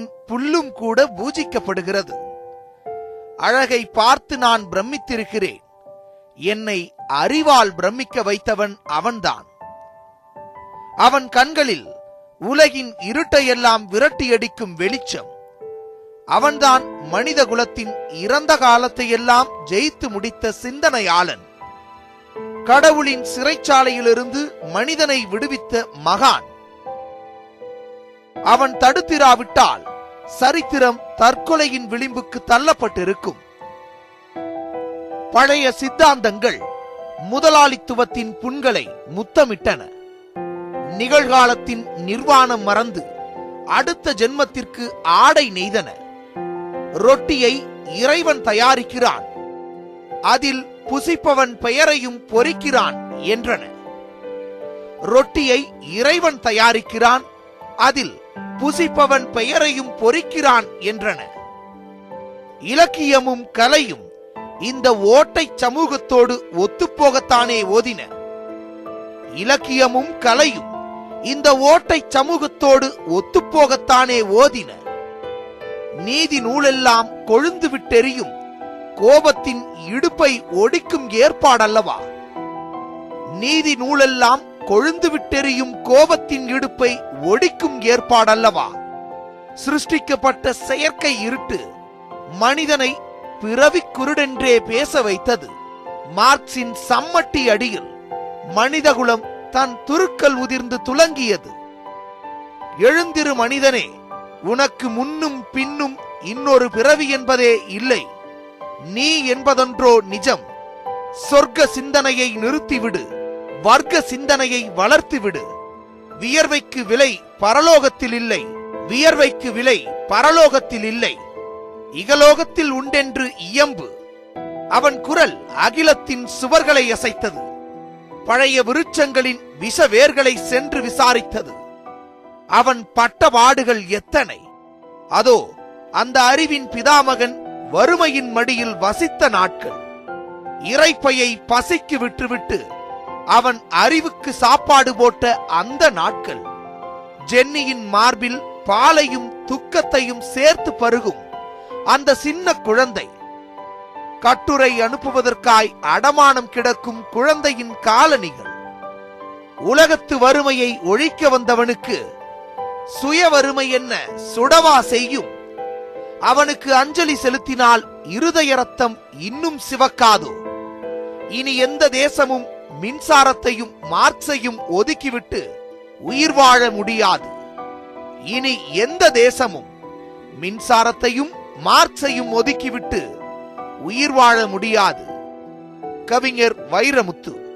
புல்லும் கூட பூஜிக்கப்படுகிறது. அழகை பார்த்து நான் பிரமித்திருக்கிறேன். என்னை அறிவால் பிரமிக்க வைத்தவன் அவன்தான். அவன் கண்களில் உலகின் இருட்டையெல்லாம் விரட்டியடிக்கும் வெளிச்சம். அவன்தான் மனித குலத்தின் இறந்த காலத்தை எல்லாம் ஜெயித்து முடித்த சிந்தனையாளன். கடவுளின் சிறைச்சாலையிலிருந்து மனிதனை விடுவித்த மகான். அவன் தடுத்திராவிட்டால் சரித்திரம் தற்கொலையின் விளிம்புக்கு தள்ளப்பட்டிருக்கும். பழைய சித்தாந்தங்கள் முதலாளித்துவத்தின் புண்களை முத்தமிட்டன. நிகழ்காலத்தின் நிர்வாணம் மறந்து அடுத்த ஜென்மத்திற்கு ஆடை நெய்தன. ரொட்டியை இறைவன் தயாரிக்கிறான். அதில் புசிப்பவன் பெயரையும் பொறிக்கிறான் என்றன. ரொட்டியை இறைவன் தயாரிக்கிறான். அதில் புசிப்பவன் பெயரையும் பொறிக்கிறான் என்றன. இலக்கியமும் கலையும் இந்த ஓட்டை சமூகத்தோடு ஒத்துப்போகத்தானே ஓதின. இலக்கியமும் கலையும் இந்த ஓட்டை சமூகத்தோடு ஒத்துப்போகத்தானே ஓதின. நீதி நூலெல்லாம் கொழுந்து விட்டெறியும் கோபத்தின் இடுப்பை ஒடிக்கும் ஏற்பாடல்லவா? நீதி நூலெல்லாம் கொழுந்து விட்டெறியும் கோபத்தின் இடுப்பை ஒடிக்கும் ஏற்பாடல்லவா? சிருஷ்டிக்கப்பட்ட செயற்கை இருட்டு மனிதனை பிறவி குருடென்றே பேச வைத்தது. மார்க்சின் சம்மட்டி அடியில் மனிதகுலம் தன் துருக்கல் உதிர்ந்து துலங்கியது. எழுந்திரு மனிதனே உனக்கு முன்னும் பின்னும் இன்னொரு பிறவி என்பதே இல்லை. நீ என்பதொன்றோ நிஜம். சொர்க்க சிந்தனையை நிறுத்திவிடு. வர்க்க சிந்தனையை வளர்த்துவிடு வியர்வைக்கு விலை பரலோகத்தில் இல்லை. வியர்வைக்கு விலை பரலோகத்தில் இல்லை. இகலோகத்தில் உண்டென்று இயம்பு. அவன் குரல் அகிலத்தின் சுவர்களை அசைத்தது. பழைய விருட்சங்களின் விஷ வேர்களை சென்று விசாரித்தது. அவன் பட்டவாடுகள் எத்தனை? அதோ அந்த அறிவின் பிதாமகன் வறுமையின் மடியில் வசித்த நாட்கள். இறைப்பையை பசிக்கு விட்டுவிட்டு அவன் அறிவுக்கு சாப்பாடு போட்ட அந்த நாட்கள் ஜென்னியின் மார்பில் பாலையும் துக்கத்தையும் சேர்த்து பருகும் அந்த சின்ன குழந்தை கட்டுரை அனுப்புவதற்காய் அடமானம் கிடக்கும் குழந்தையின் காலணிகள் உலகத்து வறுமையை ஒழிக்க வந்தவனுக்கு சுய வறுமை என்ன சுடவா செய்யும்? அவனுக்கு அஞ்சலி செலுத்தினால் இருதய ரத்தம் இன்னும் சிவக்காதோ? இனி எந்த தேசமும் மின்சாரத்தையும் மார்க்சையும் ஒதுக்கிவிட்டு உயிர் வாழ முடியாது. இனி எந்த தேசமும் மின்சாரத்தையும் மார்க்சையும் ஒதுக்கிவிட்டு உயிர் வாழ முடியாது. கவிஞர் வைரமுத்து